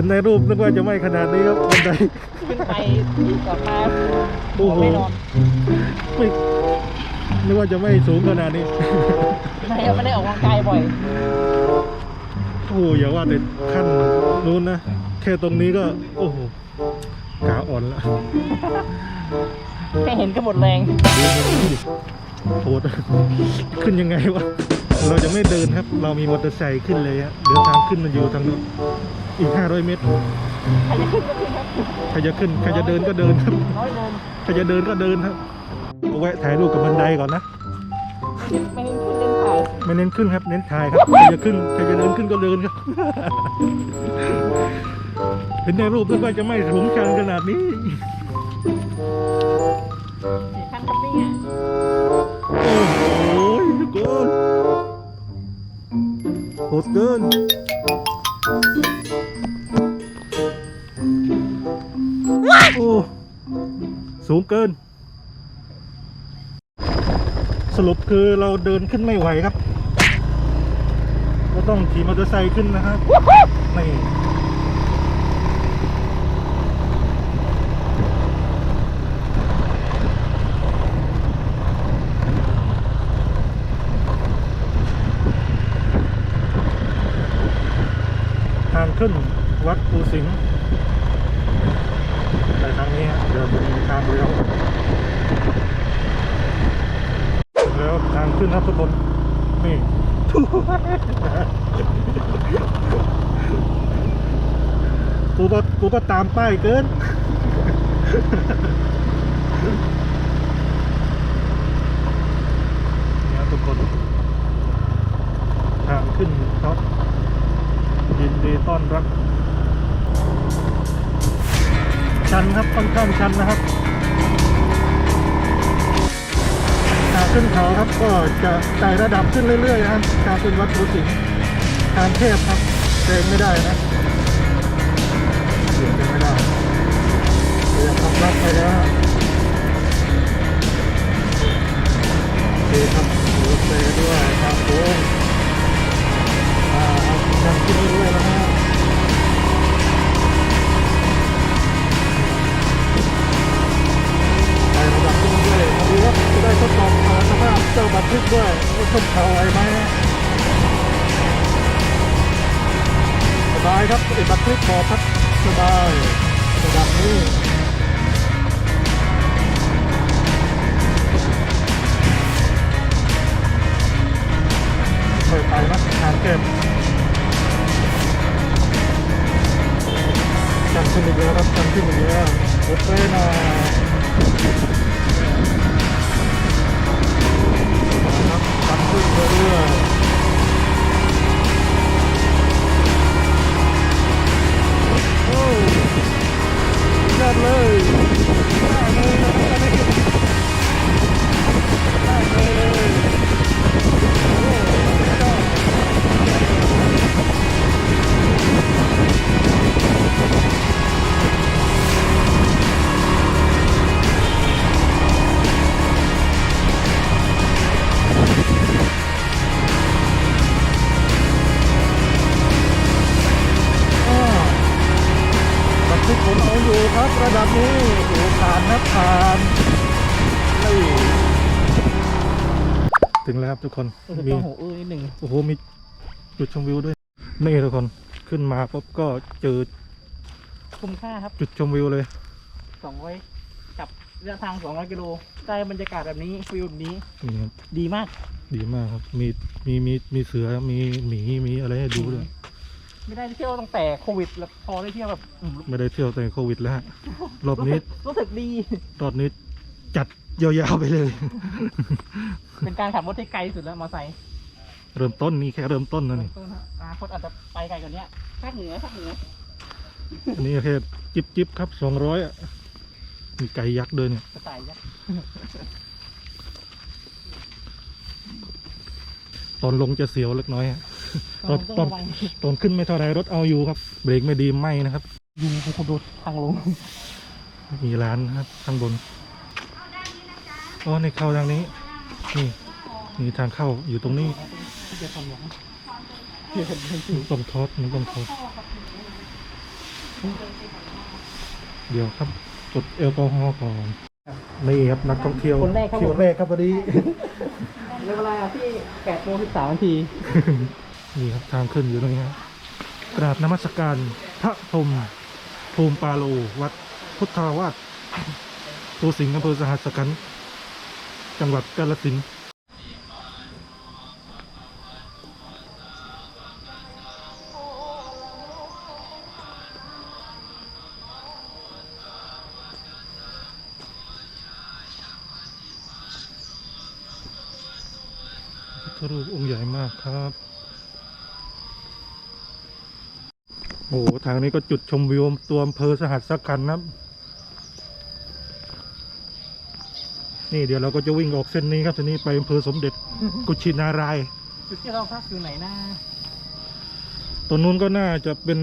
ห็นในรูปนึกว่าจะไม่ขนาดนี้ครับบันไดขึ้นไปกลับมาโอ้โหไม่นอนไม่นึกว่าจะไม่สูงขนาดนี้ไม่ไม่ได้ออกกำลังกายบ่อยโอ้โหอย่าว่าแต่ขั้นนู้นนะแค่ตรงนี้ก็ โอ้โหขาอ่อนละแค่เห็นก็หมดแรงโหดขึ้นยังไงวะเราจะไม่เดินครับ เรามีมอเตอร์ไซค์ขึ้นเลยฮะเดี๋ยวทางขึ้นมันอยู่ทางนู้น อีก 500 เมตร ใครจะขึ้น ใครจะเดินก็เดินครับน้อยเดินใครจะเดินก็เดินครับแวะถ่ายรูปกับบันไดก่อนนะไม่เน้นขึ้นเน้นถ่ายไม่เน้นขึ้นครับ เน้นถ่ายครับ ใครจะขึ้น ใครจะเดินขึ้นก็เดินครับ เห็นในรูปนึกว่าจะไม่สูงชันขนาดนี้สี่ขั้นครับเนี่ยโอ้โหทุกคนโหดเกิน โอ้สูงเกิน สรุปคือเราเดินขึ้นไม่ไหวครับ ก็ต้องขี่มอเตอร์ไซค์ขึ้นนะครับนี่ท ขึ้นวัดปูสิงห์ไปทางนี้เดี๋ยวจะมีทางเลี้ยวแล้วทางขึ้นครับทุกคน นี่กูก็กูก็ตามป้ายเกินเนี่ยทุกคน ทางขึ้นครับ ยินดีต้อนรับ ชันครับค่อนข้างชันนะครับทาขึ้นเขาครับก็จะไต่ระดับขึ้นเรื่อยๆนะครับทางขึ้นวัดภูสิงห์ทางเทพครับเดินไม่ได้นะเดินไม่ได้เดินทำรับไปแล้วโอเคครับรถเฟด้วยทางโค้งอ่า ครับทางขึ้นเรื่อยๆแล้วนะไประดับขึ้นด้วยมาดูว่าจะได้ทดลอบสภาพเจ้าบัตรทึกด้วยว่าขึ้นเขาไรไหมสบายครับไอ้บัตรคลิกพอกครับสบายระดับนี้ ทึกผมเอาอยู่ครับระดับนี้โอ้ผ่านนะผ่านนี่ถึงแล้วครับทุกคนรู้สึกมีต้องหูอื้อนิดหนึ่งโอ้โหมีจุดชมวิวด้วยนี่ทุกคนขึ้นมาปุ๊บก็เจอคุ้มค่าครับ จุดชมวิวเลยสองร้อยกับระยะทางสองร้อยกิโลได้บรรยากาศแบบนี้ฟิลแบบนี้นี่ครับดีมาก ดีมากครับ มีมีมีมีเสือมีหมีมีอะไรให้ดูด้วย ไม่ได้เที่ยวตั้งแต่โควิด แล้วพอได้เที่ยวแบบอืมไม่ได้เที่ยวแต่โควิดแล้วฮะรอบนี้ รู้สึกดี รอบนี้จัดยาวๆไปเลย เป็นการขับรถที่ไกลสุดแล้วมอเตอร์ไซค์เริ่มต้นนี่แค่เริ่มต้นนะนี่ต้นครับอนาคตอาจจะไปไกลกว่านี้ภาคเหนือภาคเหนืออันนี้แค่จิบจิบครับสองร้อยอะมีไก่ยักษ์ด้วยเนี่ยสไตล์ยักษ์ตอนลงจะเสียวเล็กน้อยอะ ตต้ออนงตอนระวังตอนขึ้นไม่เท่าไรรถเอาอยู่ครับ เบรกไม่ดีไหมนะครับยุงคุณดูทางลงมีร้านนะครับข้างบนอ๋อในเข้าทางนี้นี่มีทางเข้าอยู่ตรงนี้ที่จะทำหวังต้องทอดมันต้องทอดเดี๋ยวครับกดแอลกอฮอล์ก่อนนี่ครับนักท่องเที่ยวคนแรกครับเที่ยวแรกครับพอดีในเวลาที่8โมง13นาที นี่ครับทางขึ้นอยู่ตรงนี้ครับกราบนมัสการพระพรมภูมิปาโลวัดพุทธาวาสตูสิงห์อำเภอสหัสขัน จังหวัดกาฬสินธุ์พระรูปองค์ใหญ่มากครับ โอ้โหทางนี้ก็จุดชมวิวตัวอำเภอสหัสขันธ์นะครับนี่เดี๋ยวเราก็จะวิ่งออกเส้นนี้ครับเส้นนี้ไปอำเภอสมเด็จกุชินารายณ์จุดที่เราพักอยู่ไหนนะตรงนู้นก็น่าจะเป็น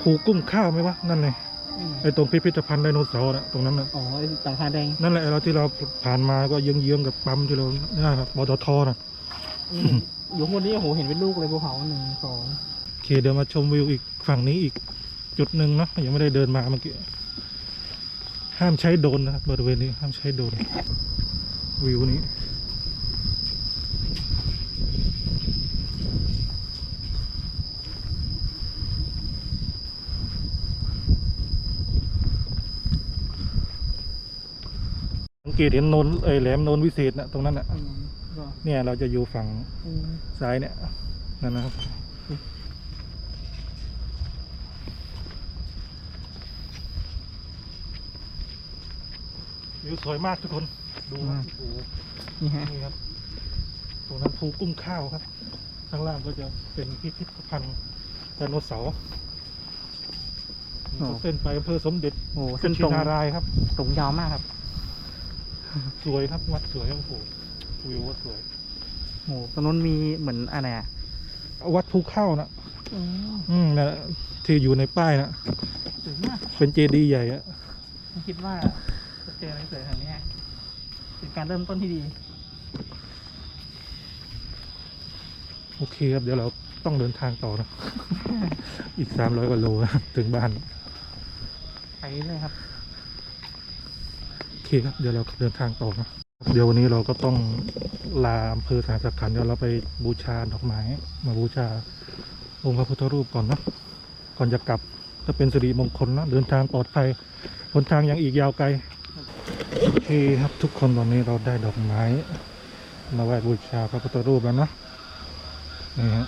ภูกุ้มข้าวไหมวะนั่นเลยอืมไอ้ตรงพิพิธภัณฑ์ไดโนเสาร์นะตรงนั้นนะอ๋อไอ้ต่างคาแดงนั่นแหละเราที่เราผ่านมาก็เยื้องๆกับปั๊มที่เราเนี่ยครับปตทนะอืมอยู่ข้างบนนี้โอ้โหเห็นเป็นลูกเลยภูเขาหนึ่งสองโอเคเดี๋ยวมาชมวิวอีกฝั่งนี้อีกจุดหนึ่งเนาะยังไม่ได้เดินมาเมื่อกี้ห้ามใช้โดรนนะครับบริเวณนี้ห้ามใช้โดรนวิวนี้สังเกตเห็นโนนเอยแหลมโนนวิเศษนะตรงนั้นนะอืมก็เนี่ยเราจะอยู่ฝั่งอืมซ้ายเนี่ยนั่นนะครับ วิวสวยมากทุกคนดูครับโอ้โหนี่ฮะนี่ครับตรงนั้นภูกุ้งข้าวครับ ข้างล่างก็จะเป็นพิพิธภัณฑ์ไดโนเสาร์เส้นไปอำเภอสมเด็จโอ้โหกุเส้นชิตรงนารายณ์ครับ ตรงยาวมากครับ สวยครับวัดสวยโอ้โหวิวว่าสวยโอ้โหตรงนู้นมีเหมือนอะไรอะวัดภูข้าวนะอืมอืมนะที่อยู่ในป้ายนะสวยมากเป็นเจดีย์ใหญ่อะไม่คิดว่า จะเจออะไรสวยขนาดนี้เป็นการเริ่มต้นที่ดี โอเคครับ เดี๋ยวเราต้องเดินทางต่อนะ อีกสามร้อยกว่าโลนะถึงบ้าน ไปเลยครับ โอเคครับ เดี๋ยวเราเดินทางต่อนะ เดี๋ยววันนี้เราก็ต้องลาอำเภอสหัสขันธ์เดี๋ยวเราไปบูชาดอกไม้มาบูชาองค์พระพุทธรูปก่อนเนอะก่อนจะกลับก็เป็นสิริมงคลนะเดินทางปลอดภัยหนทางยังอีกยาวไกลโอเคครับทุกคนตอนนี้เราได้ดอกไม้ มาไหว้บูชาพระพุทธรูปแล้วเนอะนี่ฮะ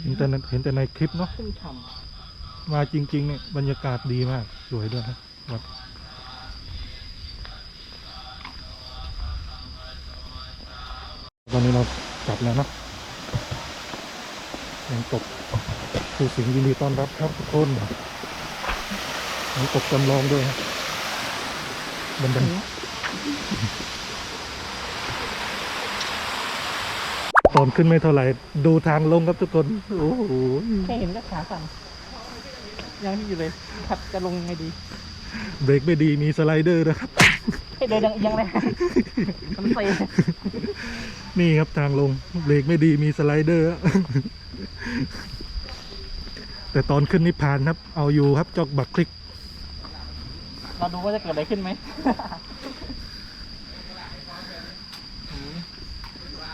เห็นแต่ในเห็นแต่ในคลิปเนาะขึ้นฉ่มาจริงๆเนี่ยบรรยากาศดีมาก สวยด้วยนะ วัดตอนนี้เรากลับแล้วเนาะน้ำตกผู้สิงยินดีต้อนรับครับทุกคนน้ำตกจำลองด้วยบันไดตอนขึ้นไม่เท่าไหร่ ดูทางลงครับทุกคน โอ้โห แค่เห็นก็ขาสั่นยังที่อยู่เลยขับจะลงยังไงดี เบรกไม่ดีมีสไลเดอร์นะครับ ให้เดินยังยังเลยมันเซนี่ครับทางลงเบรกไม่ดีมีสไลเดอร์ แต่ตอนขึ้นนี่ผ่านครับ เอาอยู่ครับจอกบักคลิก เราดูว่าจะเกิดอะไรขึ้นไหม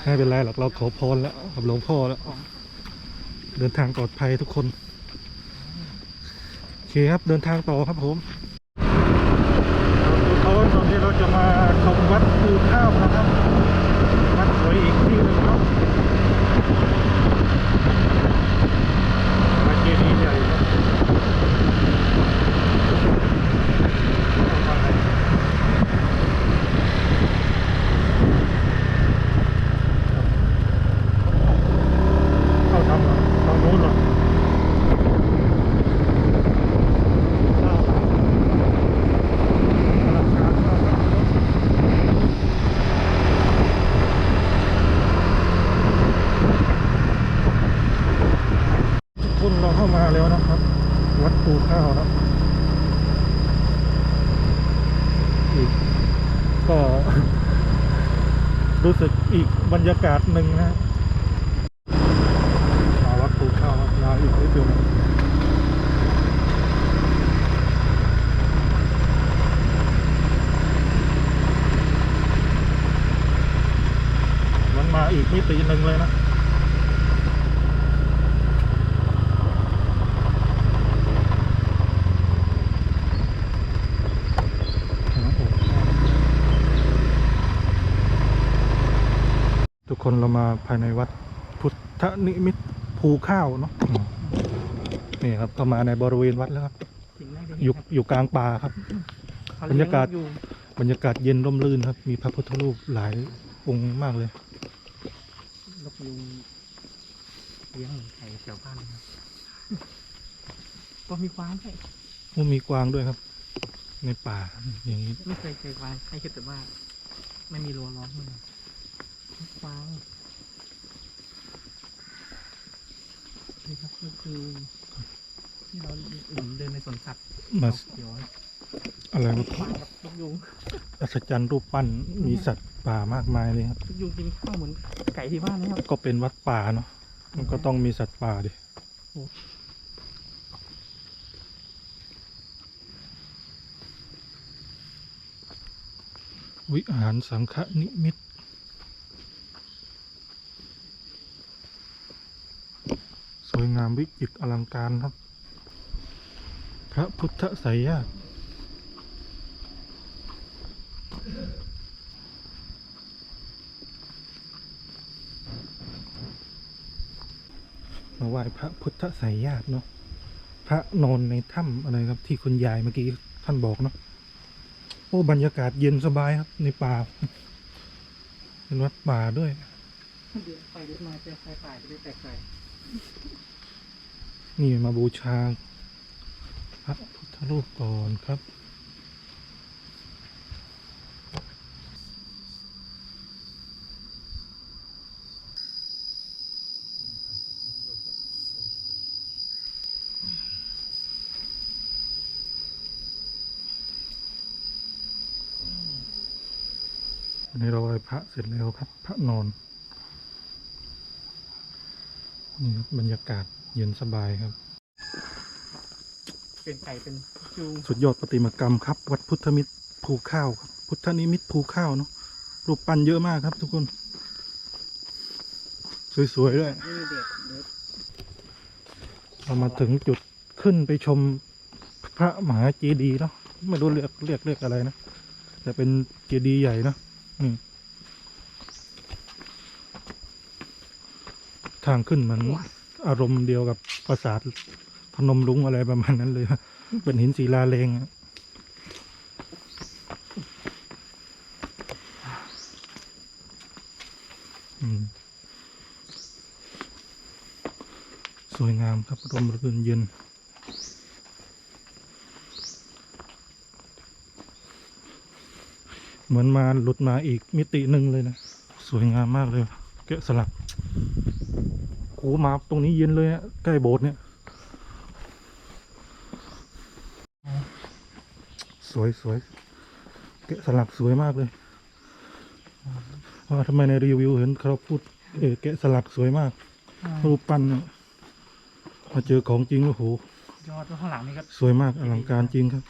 ไม่เป็นไรหรอกเราขอพรแล้วกับหลวงพ่อแล้ว เดินทางปลอดภัยทุกคน โอเคครับเดินทางต่อครับผมเขาตอ นที่เราจะมาชมวัดภูข้าวนะครับ วัดสวยอีกที่หนึ่งเนาะวัดเจดีย์ใหญ่ครับเข้าทำเหรอทางนู้นเหรอเข้าอลังการมาก มาแล้วนะครับ วัดภูข้าวนะอีกก็ รู้สึกอีกบรรยากาศหนึ่งนะมาวัดภูข้าวครับมาอีกนิดเดียวมันมาอีกมิติหนึ่งเลยนะ ทุก คนเรามาภายในวัดพุทธนิมิตภูข้าวเนาะอืมนี่ครับเข้ามาในบริเวณวัดแล้วครับถึงได้เลอยู่อยู่กลางป่าครับเขบรรยากาศอยู่บรรยากาศเย็นร่มรื่นครับ มีพระพุทธรูปหลายองค์มากเลยนกยุงเลี้ยงเหมือนไก่แถวบ้านเลยครับก็มีกวางด้วยมันมีกวางด้วยครับ ในป่าอย่างนี้ ไม่เคยเจอกวางใครคิดแต่ว่าไม่มีรั้วล้อมมัน กวางนี่ครับก็คือที่เราอื่นเดินในสวนสัตว์มาเดี๋ยวอะไรวะกวางกับนกยุงอัศจรรย์รูปปั้นมีสัตว์ป่ามากมายเลยครับนกยุงกินข้าวเหมือนไก่ที่บ้านนะครับ ก็เป็นวัดป่าเนาะมันก็ต้องมีสัตว์ป่าดิโอ้วิหารสังฆนิมิต วยงามวิจิตรอลังการครับ พระพุทธไสยญาติมาไหว้พระพุทธไสยญาติเนาะพระนอนในถ้ำอะไรครับ ที่คุณยายเมื่อกี้ท่านบอกเนาะโอ้บรรยากาศเย็นสบายครับ ในป่าเป็นวัดป่าด้วย เดินไปเดินมาเจอไฟป่าจะได้แตกใจ นี่มาบูชาพระพุทธรูปก่อนครับวันนี้เราไหว้พระเสร็จแล้วครับ พระนอน นี่ครับบรรยากาศ เย็นสบายครับ เป็นไก่เป็นยุงสุดยอดประติมากรรมครับ วัดพุทธมิตรภูข้าวครับ พุทธนิมิตภูข้าวเนาะรูปปั้นเยอะมากครับทุกคน สวยๆด้วยนี่เด็กเด็กเรามาถึงจุดขึ้นไปชมพระมหาเจดีย์เนาะไม่รู้เรียกเรียกเรียกอะไรนะแต่เป็นเจดีย์ใหญ่เนาะนี่ทางขึ้นมัน อารมณ์เดียวกับปราสาทพนมรุ้งอะไรประมาณนั้นเลยเป็นหินศิลาแรงสวยงามครับร่มรื่นเย็นเหมือนมาหลุดมาอีกมิติหนึ่งเลยนะ สวยงามมากเลยแกะสลัก โหมาตรงนี้เย็นเลยอะใกล้โบสถ์เนี่ย สวยสวยแกะสลักสวยมากเลยว่าทำไมในรีวิวเห็นเขาพูดเออแกะสลักสวยมาก รูปปั้นเนี่ยมาเจอของจริงโอ้โหยอดแล้วข้างหลังนี่ก็สวยมากอลังการจริงครับ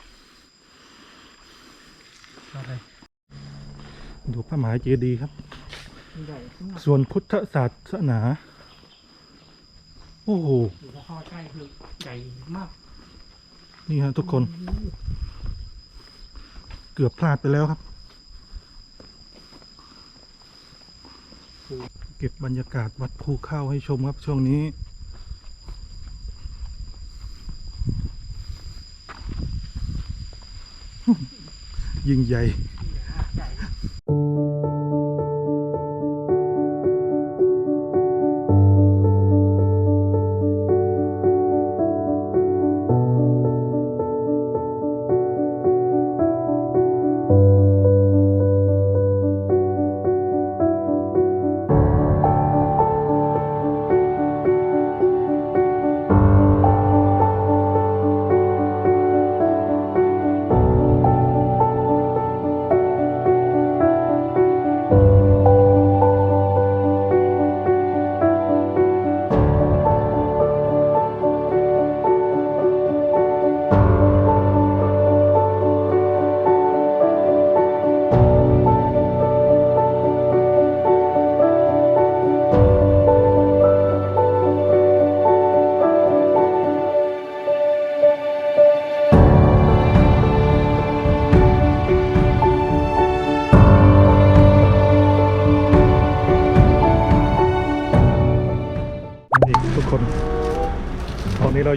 ยอดเลยดูพระมหาเจดีย์ครับใหญ่ขึ้นมาส่วนพุทธศาสนา โอ้โหอยู่พอเข้าใกล้คือใหญ่มาก นี่ฮะทุกคน เกือบพลาดไปแล้วครับ เก็บบรรยากาศวัดภูข้าวให้ชมครับช่วงนี้ยิ่งใหญ่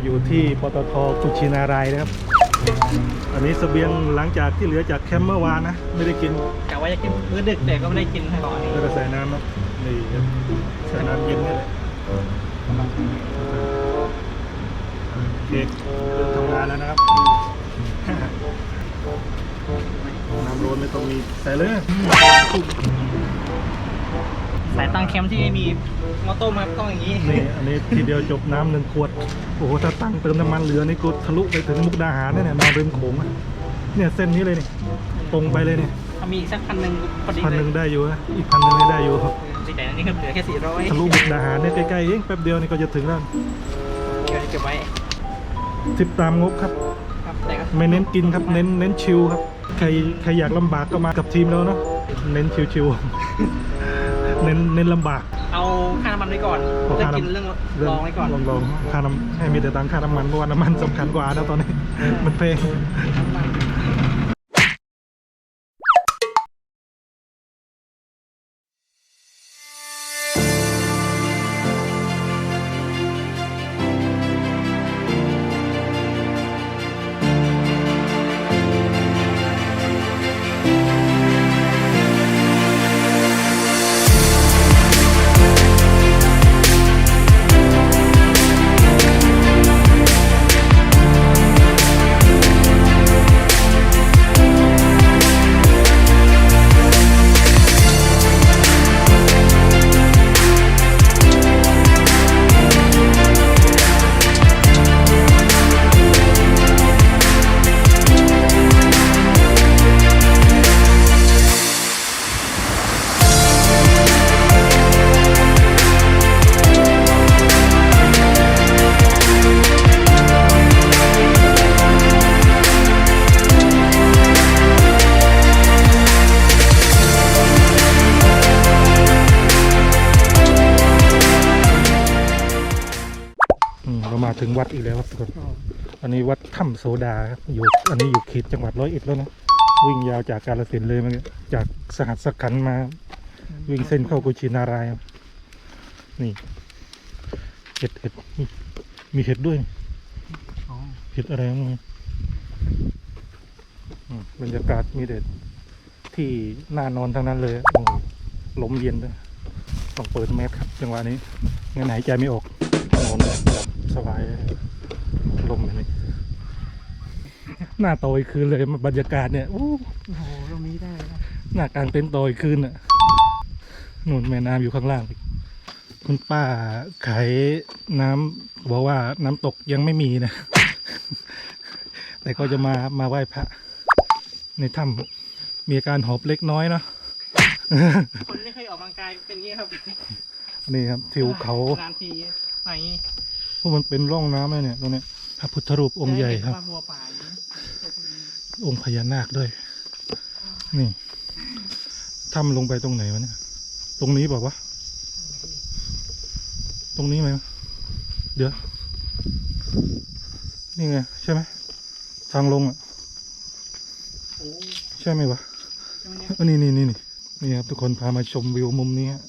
อยู่ที่ปตทกุชินารายณ์นะครับ อันนี้เสบียงหลังจากที่เหลือจากแคมป์เมื่อวานนะ ไม่ได้กินกะว่าจะกินมื้อดึกแต่ก็ไม่ได้กินก่อนนี้แล้วก็ใส่น้ำนะนี่ครับใส่น้ำเย็นนี่แหละโอเคเริ่มทำงานแล้วนะครับ น้ำร้อนไม่ต้องมีใส่เลยสายตั้งแคมป์ที่ไม่มีหม้อต้มครับต้องอย่างนี้ นี่อันนี้ทีเดียวจบน้ำหนึ่งขวด โอ้โหถ้าตั้งเติมน้ำมันเหลือนี่กูทะลุไปถึงมุกดาหารเนี่ยนอนริมโขงอะเนี่ยเส้นนี้เลยนี่ตรงไปเลยนี่ถ้ามีอีกสักพันหนึ่งพอดีพันเลหยนึ่งได้อยู่นะอีกพันหนึ่งไม่ได้อยู่ครับสิแต่อันนี้ก็เหลือแค่สี่ร้อยทะลุมุกดาหารเนี่ยใกล้ๆเองแป๊บเดียวนี่ก็จะถึงแล้วเก็บไว้ทริปตามงบครับ ครับแต่ก็ไม่เน้นกินครับเน้นเน้นชิลครับใครใครอยากลำบากก็มากับทีมเราเนาะเน้นชิลๆ เน้นเน้นลำบาก เอาค่าน้ำมันไว้ก่อนเอาเรื่องค่าน้ำ กินเรื่องลองไว้ก่อน ลองลองค่าน้ำให้มีแต่ตังค่าน้ำมันเพราะว่าน้ำมันสำคัญกว่านะตอนนี้ มันแพง อันนี้วัดถ้ำโซดาครับอยู่อันนี้อยู่เขตจังหวัดร้อยเอ็ดแล้วนะวิ่งยาวจากกาลสินเลยมันจากสหัสสักขันมา วิ่งเส้นเข้ากุชินารายนี่เห็ดเห็ดมีเห็ดด้วยเห็ดอะไรมั้งอืมบรรยากาศมีเด็ดที่น่านอนทั้งนั้นเลยลมเย็นด้วยต้องเปิดแมสครับ จังหวะนี้งั้นหายใจไม่ออกนอนแบบสบาย ลยลมแบบนี้หน้าโตอีกคืนเลยบรรยากาศเนี่ยอู้โอ้โหตรงนี้ได้นะหน้ากลางเต็นท์โตอีกคืนอะนู่นแม่น้ำอยู่ข้างล่างอีกคุณป้าขายน้ำบอกว่าน้ำตกยังไม่มีนะ แต่ก็จะมามาไหว้พระ ในถ้ำมีอาการหอบเล็กน้อยเนาะคนไม่เคยออกกำลังกายเป็นอย่างนี้ครับ นี่ครับทิวเขานานทีอะไรอย่างนี้เพราะมันเป็นร่องน้ำเลยเนี่ยตรงเนี้ย พระพุทธรูปองค์ใหญ่ครับได้เนว่าบัวป่าอย่างนี้องค์พญานาคด้วย นี่ถ้ำลงไปตรงไหนวะเนี่ย ตรงนี้บอกว่าวะตรงนี้ไหมเดี๋ยว นี่ไง ใช่ไหม ทางลงอะโอ้ใช่ไหมวะใช่ไหมเนี่ยอันนี้นี่นี่นี่นี่ครับทุกคนพามาชมวิวมุมนี้ฮะ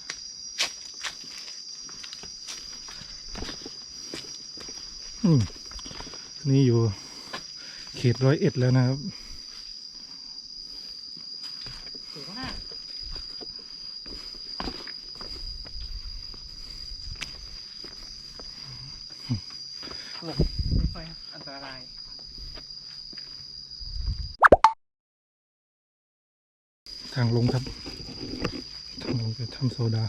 อืม นี่อยู่เขตร้อยเอ็ดแล้วนะครับสวยมากหลบไม่ค่อยอันตรายทางลงครับ ทางลงไปถ้ำโซดา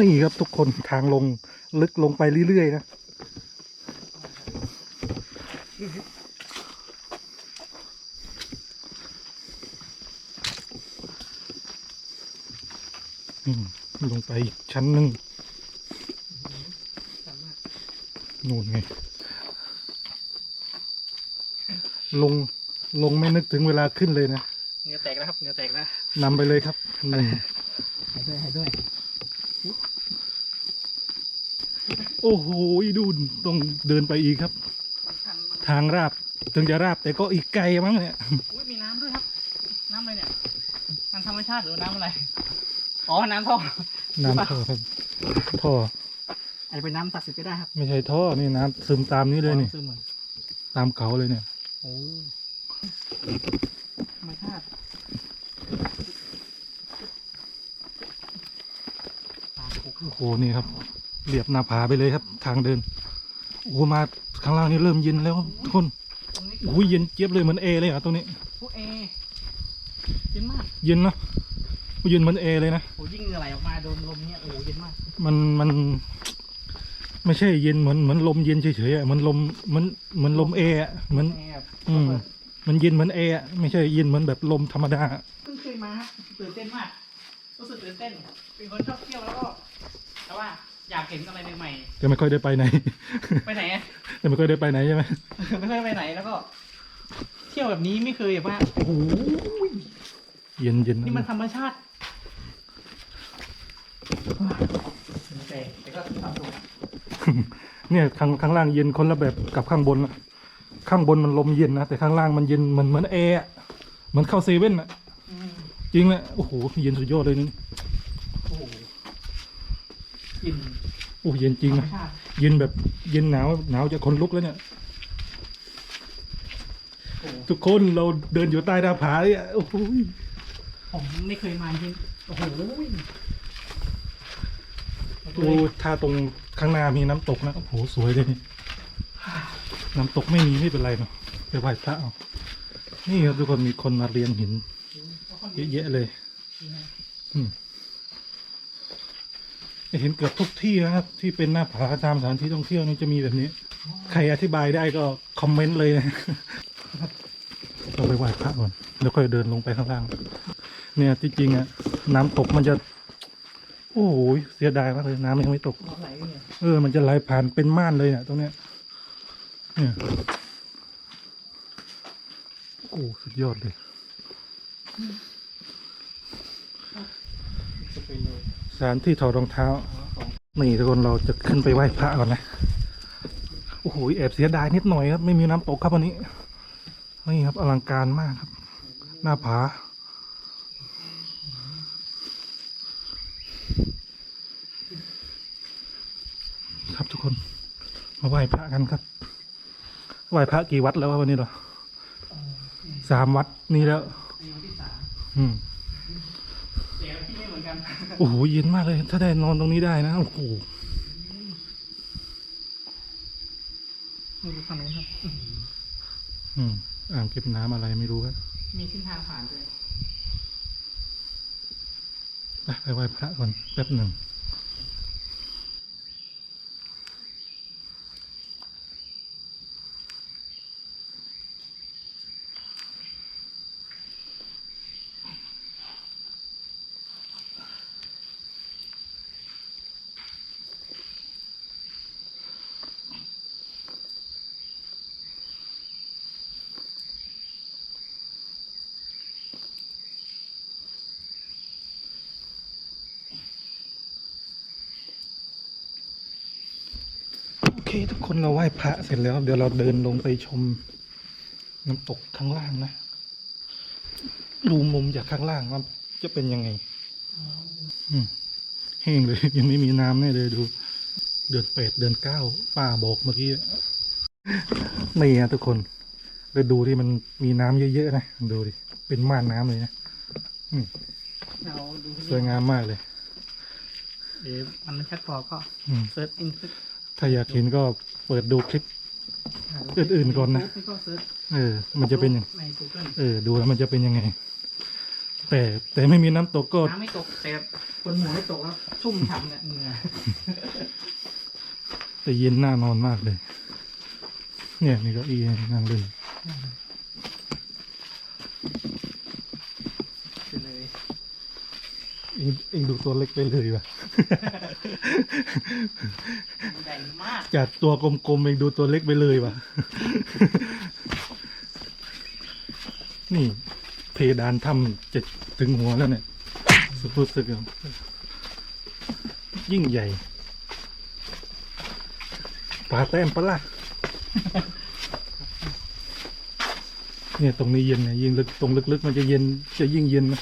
นี่ครับทุกคนทางลงลึกลงไปเรื่อยๆนะอืมลงไปอีกชั้นหนึ่งสามารถนู่นไง ลงลงไม่นึกถึงเวลาขึ้นเลยนะเหงื่อแตกแล้วครับเหงื่อแตกแล้วนำไปเลยครับนี่หายด้วยหายด้วย โอ้โหดูนต้องเดินไปอีกครับมันชันมันทางราบถึงจะราบแต่ก็อีกไกลมั้งเนี่ยอุ้ยมีน้ำด้วยครับ น้ำอะไรเนี่ยน้ำธรรมชาติหรือน้ำอะไรอ๋อน้ำท่อน้ำท่อครับท่ออาจจะเป็นน้ำศักดิ์สิทธิ์ก็ได้ครับ ไม่ใช่ท่อนี่น้ำซึมตามนี้เลยนี่ซึมเหมือนตามเขาเลยเนี่ยโอ้ธรรมชาติตามภูเขาโอ้โหนี่ครับ เรียบหน้าผาไปเลยครับ ทางเดินโอ้โหมาข้างล่างนี่เริ่มเย็นแล้วทุกคนตรงนี้โอ้ยเย็นเจี๊ยบเลยเหมือนเอเลยอะตรงนี้พวกเอเย็นมากเย็นเนอะเย็นเหมือนเอเลยนะโอ้ยิ่งเหงื่อไหลออกมาโดนลมเนี้ยโอ้เย็นมากมันมัน ไม่ใช่เย็นเหมือนเหมือนลมเย็นเฉยๆอะเหมันลมเหมันเหมือนลมเออะเหมือนแอร์อืมมันเย็นเหมือนเออะไม่ใช่เย็นเหมือนแบบลมธรรมดาเพิ่งเคยมาฮะตื่นเต้นมากรู้สึกตื่นเต้นเป็นคนชอบเที่ยวแล้วก็แต่ว่า อยากเห็นอะไรใหม่จะไม่ค่อยได้ไปไหน ๆ ไปไหนอะ จะไม่ค่อยได้ไปไหนใช่ไหมไม่เคยไปไหนแล้วก็ เที่ยวแบบนี้ไม่เคยแบบว่าโอ้โหเย็นเย็นนี่มันธรรมชาติแต่แต่ก็มีความสุขเนี่ยข้างข้างล่างเย็นคนละแบบกับข้างบนอะข้างบนมันลมเย็นนะแต่ข้างล่างมันเย็นเหมือนเหมือนแอร์อะเหมือนเข้าเซเว่นอะอืมจริงแหละโอ้โหเย็นสุดยอดเลยนี่โอ้โห กลิ่นโอ้เย็นจริงธรรนะมชาติเย็นแบบเย็นหนาวหนาวจะคนลุกแล้วเนี่ย โอ้โหทุกคนเราเดินอยู่ใต้หน้าผาเนี่ยโอ้โหผมไม่เคยมาจริงโอ้โหดูถ้าตรงข้างหน้ามีน้ำตกนะโอ้โหสวยเลยนี่น้ำตกไม่มีไม่เป็นไรเนาะไปไหว้พระเอานี่ครับทุกคนมีคนมาเรียนหินเยอะแยะเลย อืม เห็นเกือบทุกที่นะครับ ที่เป็นหน้าผาตามสถานที่ท่องเที่ยวนี่จะมีแบบนี้ ใครอธิบายได้ก็คอมเมนต์เลยนะเราไปไหว้พระก่อนแล้วค่อยเดินลงไปข้างล่าง เนี่ยที่จริงอะน้ำตกมันจะ โอ้โหเสียดายมากเลยน้ำยังไม่ตกเนี่ยเออ มันจะไหลผ่านเป็นม่านเลยเนี่ยตรงเนี้ยเนี่ยโอ้สุดยอดเลยจะไปเลย สถานที่ถอดรองเท้า นี่ทุกคนเราจะขึ้นไปไหว้พระก่อนนะ โอ้โหแอบเสียดายนิดหน่อยครับ ไม่มีน้ำตกครับวันนี้ นี่ครับอลังการมากครับ หน้าผา ครับทุกคน มาไหว้พระกันครับ ไหว้พระกี่วัดแล้ววันนี้เรอสามวัดนี่แล้วอืม เดี๋ยวที่ไม่เหมือนกัน โอ้โหเย็นมากเลย ถ้าได้นอนตรงนี้ได้นะ โอ้โหนี่ดูฝั่งนู้นครับอืมอ่างเก็บน้ำอะไรไม่รู้ครับมีเส้นทางผ่านเลยไปไปไหว้พระก่อนแป๊บหนึ่ง ทุกคนเราไหว้พระเสร็จแล้ว เดี๋ยวเราเดินลงไปชมน้ำตกข้างล่างนะ ดูมุมจากข้างล่างว่าจะเป็นยังไงอืมแห้งเลย ยังไม่มีน้ำแน่เลยดู เดือนแปดเดือนเก้าป้าบอกเมื่อกี้นี่นะทุกคนไปดูที่มันมีน้ำเยอะๆนะดูดิเป็นม่านน้ำเลยนะเราดูที่สวยงามมากเลยเดี๋ยวมันไม่ชัดพอก็อืมเซิร์ชอินซึก ถ้าอยากเห็นก็เปิดดูคลิป อื่นๆก่อนนะไม่ก็เซิร์ชเออ มันจะเป็นอย่างใน Google เออ ดูแล้วมันจะเป็นยังไง แต่แต่ไม่มีน้ำตกก็น้ำไม่ตกแต่บนหัวไม่ตกแล้วชุ่มฉ่ำเนี่ยเหงื่อแต่เย็นน่านอนมากเลย เนี่ยมีเก้าอี้นั่งเล่นไปเลยเองเองดูตัวเล็กไปเลยว่ะ ใหญ่มาก จากตัวกลมๆเองดูตัวเล็กไปเลยว่ะ นี่เพดานถ้ำจะถึงหัวแล้วเนี่ย สุดรู้สึกยิ่งใหญ่ปลาแต้มปะล่ะเนี่ยตรงนี้เย็นเนี่ยยิ่งลึกตรงลึกๆ มันจะเย็นจะยิ่งเย็นนะ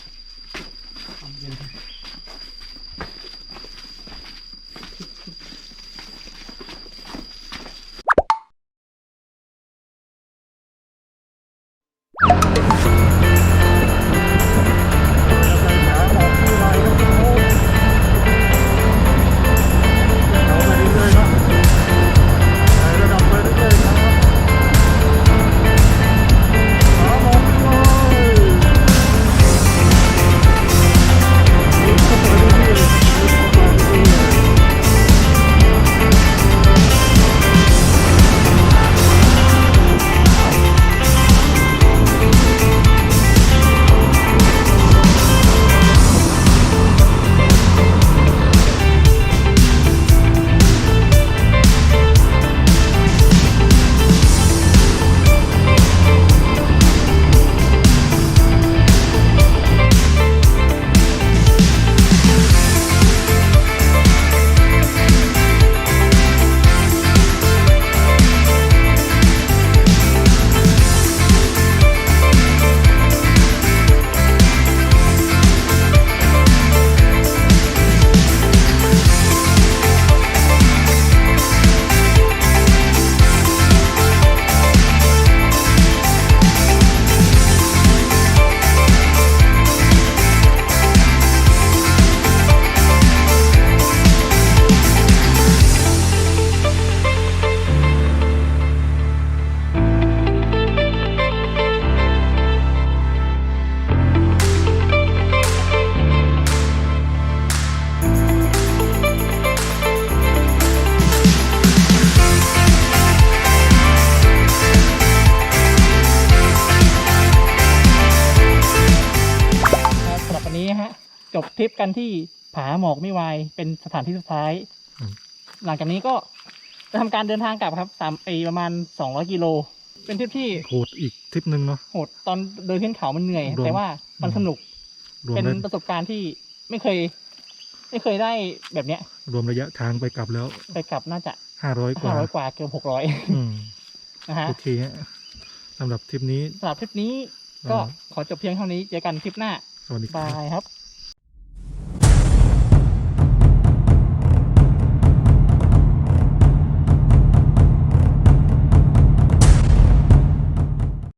ริปกันที่ผาหมอกไม่วายเป็นสถานที่สุดท้าย อืม หลังจากนี้ก็จะทำการเดินทางกลับครับสามไอประมาณสองร้อยกิโล เป็นทริปที่โหดอีกทริปหนึ่งเนาะ โหดตอนเดินขึ้นเขามันเหนื่อย รวม แต่ว่ามันอืมสนุกรวมเป็นแล้วประสบการณ์ที่ไม่เคย ไม่เคยได้แบบเนี้ยรวมระยะทางไปกลับแล้วไปกลับน่าจะห้าร้อยกห้าว่าร้อยกว่าเกือบหกร้อยอืมนะฮะโอเคฮะสำหรับทริปนี้ สำหรับทริปนี้ก็อ่า ขอจบเพียงเท่านี้เจอกันทริปหน้าสวัสดีครับ บายครับ